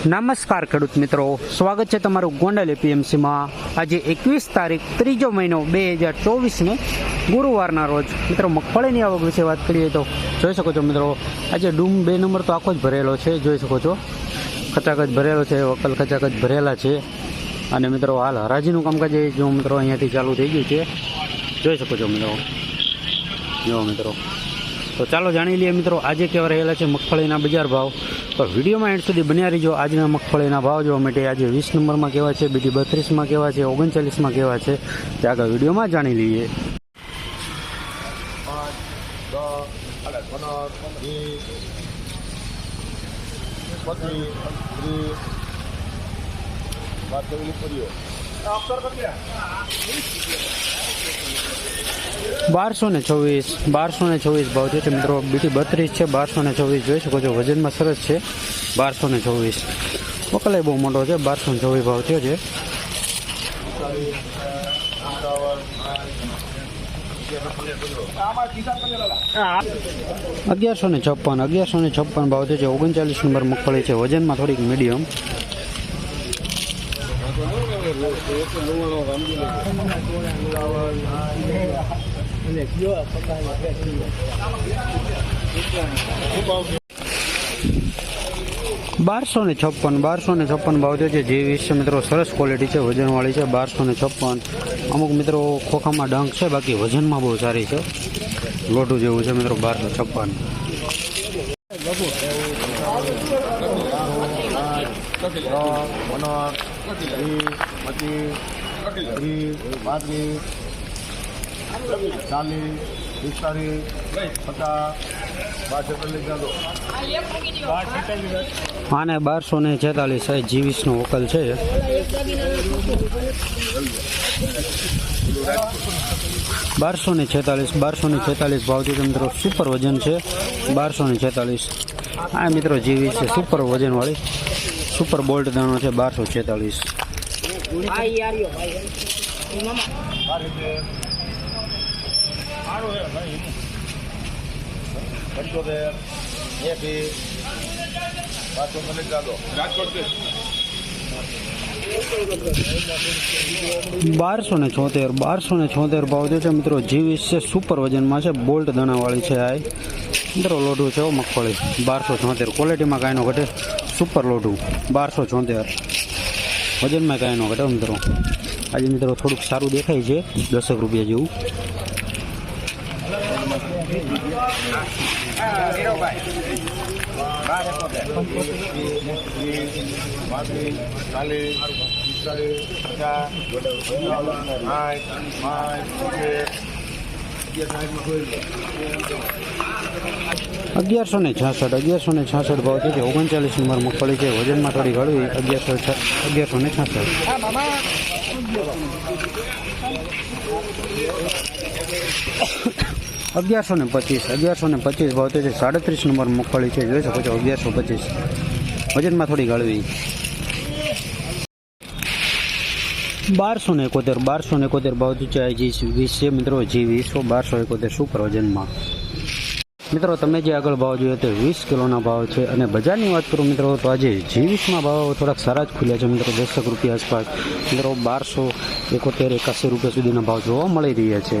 નમસ્કાર ખેડૂત મિત્રો. સ્વાગત છે તમારું ગોંડલ એપીએમસીમાં. આજે એકવીસ તારીખ, ત્રીજો મહિનો બે હજાર ચોવીસને ગુરુવારના રોજ. મિત્રો, મગફળીની આવક વિશે વાત કરીએ તો જોઈ શકો છો મિત્રો, આજે ડૂમ બે નંબર તો આખો જ ભરેલો છે, જોઈ શકો છો. ખચાખચ ભરેલો છે, વકલ ખચાખચ ભરેલા છે. અને મિત્રો, હાલ હરાજીનું કામકાજ એ જો મિત્રો અહીંયાથી ચાલુ થઈ ગયું છે. જોઈ શકો છો મિત્રો. જો મિત્રો. તો ચાલો જાણી લઈએ મિત્રો, આજે કેવા રહેલા છે મગફળીના બજાર ભાવ. તો વિડીયોમાં એન્ડ સુધી બન્યા રહીજો. આજના મગફળીના ભાવ જોવા માટે આજે વીસ નંબરમાં કેવા છે, બીજી બત્રીસમાં કેવા છે, ઓગણચાલીસમાં કેવા છે, તે આગળ વિડીયોમાં જાણી લઈએ. વાત કરેલી પડીઓ બારસો ને છવ્વીસ, બારસો ને છવ્વીસ ભાવ છે. મિત્રો, બીટી બત્રીસ છે, બારસો ને છવ્વીસ જોઈ શકો છો, વજનમાં સરસ છે. બારસો ને છવ્વીસ. વકલાય બહુ મોટો છે, બારસો ને છવ્વીસ ભાવ થયો છે. અગિયારસો ને છપ્પન, અગિયારસો ને છપ્પન ભાવ થયો છે. ઓગણચાલીસ નંબર મગફળી છે. વજનમાં થોડીક મીડિયમ. બારસો ને છપ્પન બારસો ને છપ્પન ભાવ છે જે વીસ છે મિત્રો સરસ ક્વોલિટી છે વજનવાળી છે બારસો ને છપ્પન અમુક મિત્રો ખોખામાં ડંખ છે બાકી વજનમાં બહુ સારી છે લોટું જેવું છે મિત્રો બારસો છપ્પન દસ પંદર વીસ પચીસ ત્રીસ પાંત્રીસ ચાલીસ પિસ્તાલીસ પચાસ આને બારસો ને છેતાલીસ જીવીસ જીવીસનો વકલ છે. બારસો ને છેતાલીસ બારસો ને છેતાલીસ ભાવથી મિત્રો સુપર વજન છે. બારસો ને છેતાલીસ. આ મિત્રો જીવીસ છે સુપર વજનવાળી. સુપર બોલ્ટ દાણો છે બારસો છેતાલીસ. પંચોતેર એસી. પાછો મને ચાલો. રાજકોટ બારસો ને છોતેર બારસો ને છોતેર ભાવ જે છે મિત્રો. જીવીસ છે સુપર વજનમાં છે બોલ્ટ દાણાવાળી છે આ. મિત્રો લોઢું છે મગફળી. બારસો છોતેર. ક્વોલિટીમાં કાંઈ નો ઘટે. સુપર લોઢું. બારસો છોતેર. વજનમાં કાંઈ નો ઘટે મિત્રો. આજે મિત્રો થોડુંક સારું દેખાય છે દસેક રૂપિયા જેવું. પાંચ અગિયારસો ને છાસઠ, અગિયારસો ને છાસઠ ભાવ છે ઓગણચાલીસ નંબર મગફળી છે. વજનમાં થોડી હળવી અગિયારસો અગિયારસો ને છાસઠ. અગિયારસો ને પચીસ, અગિયારસો ને પચીસ ભાવ છે સાડત્રીસ નંબર મગફળી છે, જોઈ શકો છો, અગિયારસો પચીસ. વજનમાં થોડી ગળવી. બારસો ને એકોતેર, બારસો ને એકોતેર ભાવ છે આ જી વીસ છે મિત્રો, જી વીસો બારસો એકોતેર સુપર વજનમાં. મિત્રો, તમે જે આગળ ભાવ જોયો તે વીસ કિલોના ભાવ છે અને બજારની વાત કરું મિત્રો, તો આજે જીવીસમાં ભાવ થોડાક સારા જ ખુલ્યા છે મિત્રો, દસક રૂપિયા આસપાસ. મિત્રો, બારસો એકોતેર એકાસી રૂપિયા સુધીના ભાવ જોવા મળી રહ્યા છે.